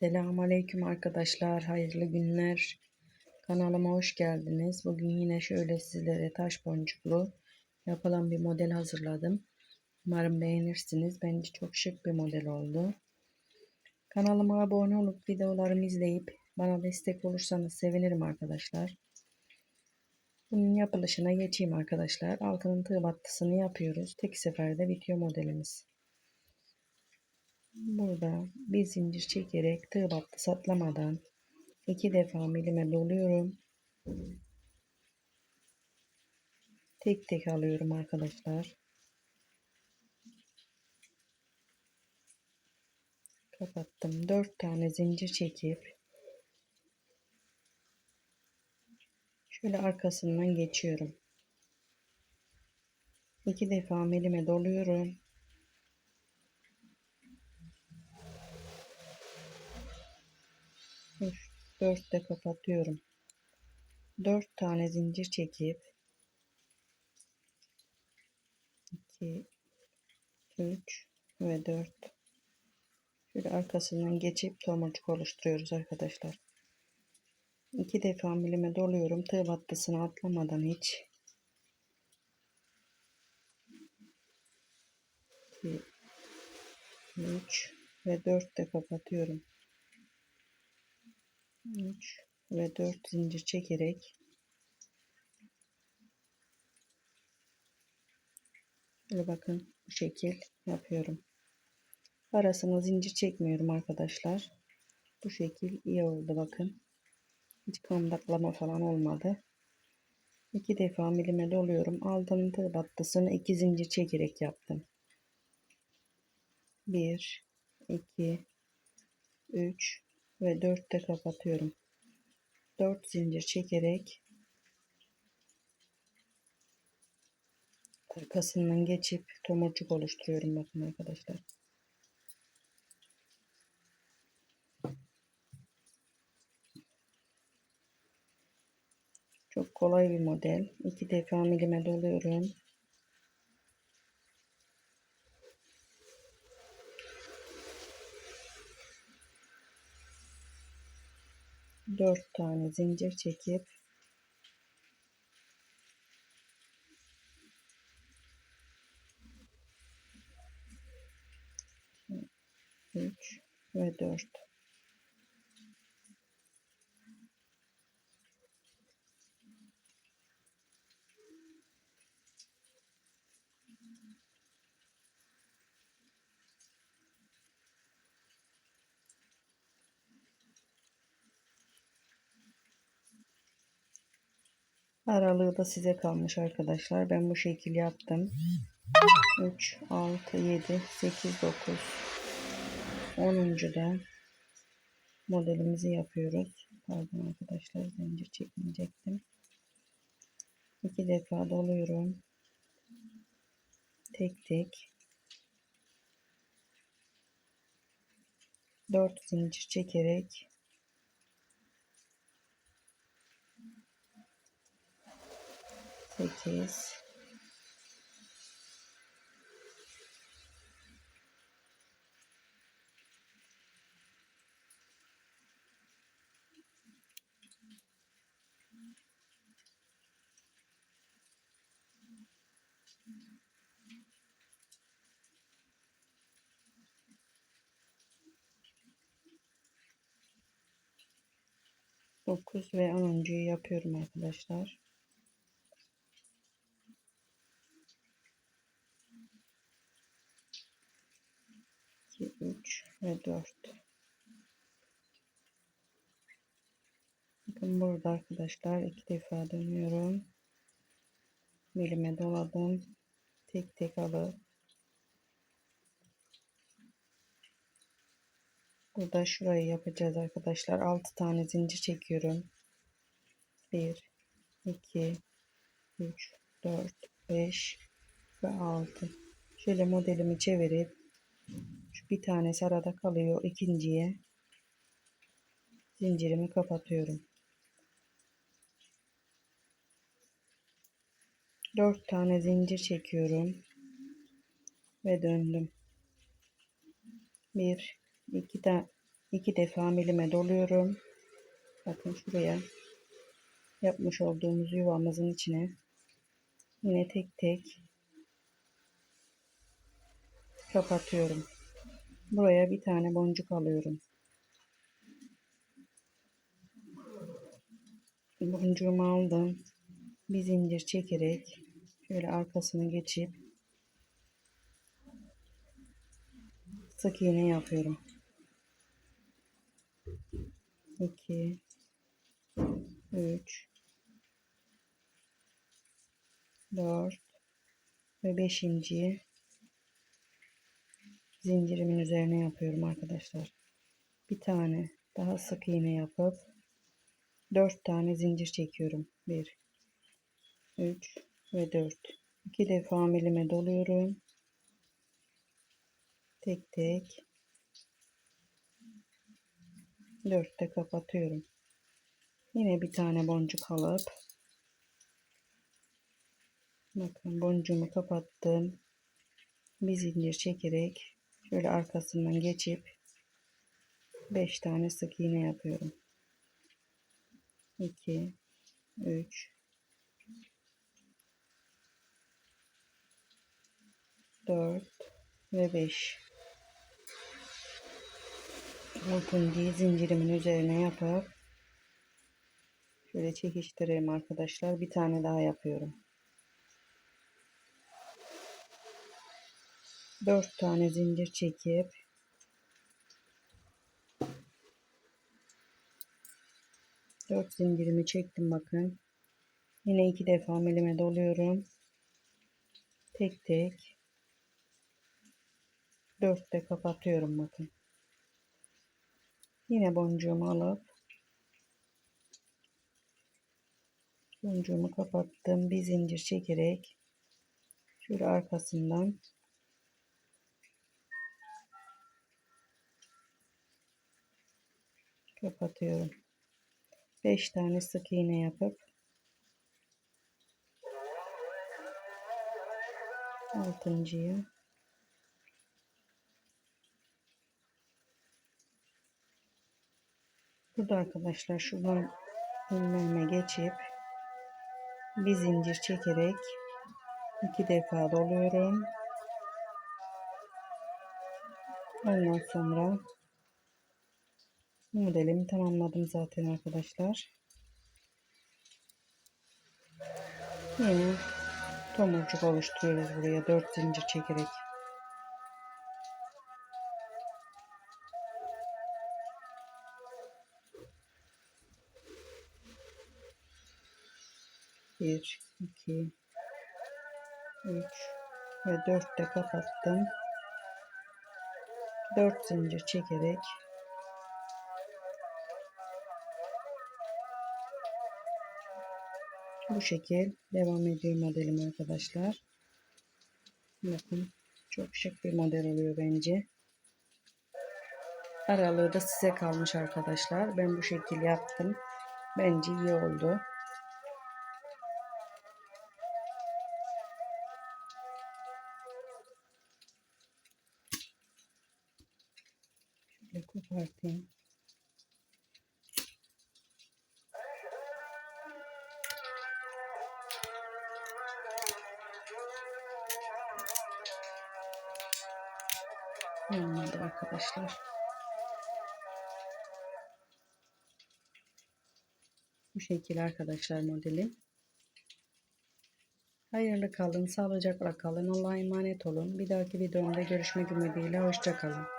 Selamun Aleyküm arkadaşlar. Hayırlı günler. Kanalıma hoş geldiniz. Bugün yine şöyle sizlere taş boncuklu yapılan bir model hazırladım. Umarım beğenirsiniz. Bence çok şık bir model oldu. Kanalıma abone olup videolarımı izleyip bana destek olursanız sevinirim arkadaşlar. Bunun yapılışına geçeyim arkadaşlar. Altının tığ battısını yapıyoruz. Tek seferde bitiyor modelimiz. Burada bir zincir çekerek tığ battı satlamadan iki defa milime doluyorum. Tek tek alıyorum arkadaşlar. Kapattım. Dört tane zincir çekip şöyle arkasından geçiyorum. İki defa milime doluyorum. Üç, dörtte kapatıyorum. Dört tane zincir çekip iki, üç ve dört şöyle arkasından geçip tomurcuk oluşturuyoruz arkadaşlar. İki defa milime doluyorum. Tığ battısını atlamadan hiç. İki, üç ve dört de kapatıyorum. 3 ve 4 zincir çekerek Şöyle bakın bu şekil yapıyorum. Arasına zincir çekmiyorum arkadaşlar. Bu şekil iyi oldu bakın. Hiç kandaklama falan olmadı. İki defa milime doluyorum. Tığ battısını iki zincir çekerek yaptım. 1 2 3 ve 4'te kapatıyorum. 4 zincir çekerek arkasından geçip tomurcuk oluşturuyorum bakın arkadaşlar. Çok kolay bir model. İki defa milime doluyorum. Dört tane zincir çekip üç ve dört. Aralığı da size kalmış arkadaşlar. Ben bu şekil yaptım. 3, 6, 7, 8, 9, 10. da modelimizi yapıyoruz. Pardon arkadaşlar zincir çekmeyecektim. İki defa doluyorum. Tek tek. 4 zincir çekerek sekiz dokuz ve onuncuyu yapıyorum arkadaşlar. 2, 3 ve 4. Bakın burada arkadaşlar iki defa dönüyorum. Milime doladım. Tek tek alıp Burada şurayı yapacağız arkadaşlar. 6 tane zincir çekiyorum. 1 2 3 4 5 ve 6. Şöyle modelimi çevirip bir tanesi arada kalıyor. ikinciye zincirimi kapatıyorum. 4 tane zincir çekiyorum ve döndüm. 1 2 tane iki defa milime doluyorum. Bakın şuraya yapmış olduğumuz yuvamızın içine yine tek tek kapatıyorum. Buraya bir tane boncuk alıyorum. Boncuğumu aldım. Bir zincir çekerek şöyle arkasını geçip sık iğne yapıyorum. 2 3 4 ve 5. zincirimin üzerine yapıyorum arkadaşlar. Bir tane daha sık iğne yapıp 4 tane zincir çekiyorum. 1 3 ve 4. 2 defa milime doluyorum. Tek tek 4'te kapatıyorum. Yine bir tane boncuk alıp bakın boncuğumu kapattım. Bir zincir çekerek şöyle arkasından geçip 5 tane sık iğne yapıyorum. 2 3 4 ve 5 altıncıyı zincirimin üzerine yapıp şöyle çekiştireyim arkadaşlar. Bir tane daha yapıyorum 4 tane zincir çekip. Dört zincirimi çektim bakın. Yine iki defa milime doluyorum. Tek tek. Dörtte kapatıyorum bakın. Yine boncuğumu alıp. Boncuğumu kapattım. Bir zincir çekerek. Şöyle arkasından kapatıyorum. 5 tane sık iğne yapıp altıncıyı Burada arkadaşlar şuradan ilmeğime geçip bir zincir çekerek iki defa doluyorum. Ondan sonra modelimi tamamladım zaten arkadaşlar. Yine tomurcuk oluşturuyoruz buraya dört zincir çekerek. Bir, iki, üç ve dört de kapattım. Dört zincir çekerek bu şekil devam ediyor modelim arkadaşlar. Bakın çok şık bir model oluyor bence. Aralığı da size kalmış arkadaşlar. Ben bu şekil yaptım. Bence iyi oldu. Şöyle kopartayım. Olmadı arkadaşlar. Bu şekil arkadaşlar modelim. Hayırlı kalın, sağlıcakla kalın, Allah'a emanet olun. Bir dahaki videomda görüşmek ümidiyle, hoşçakalın.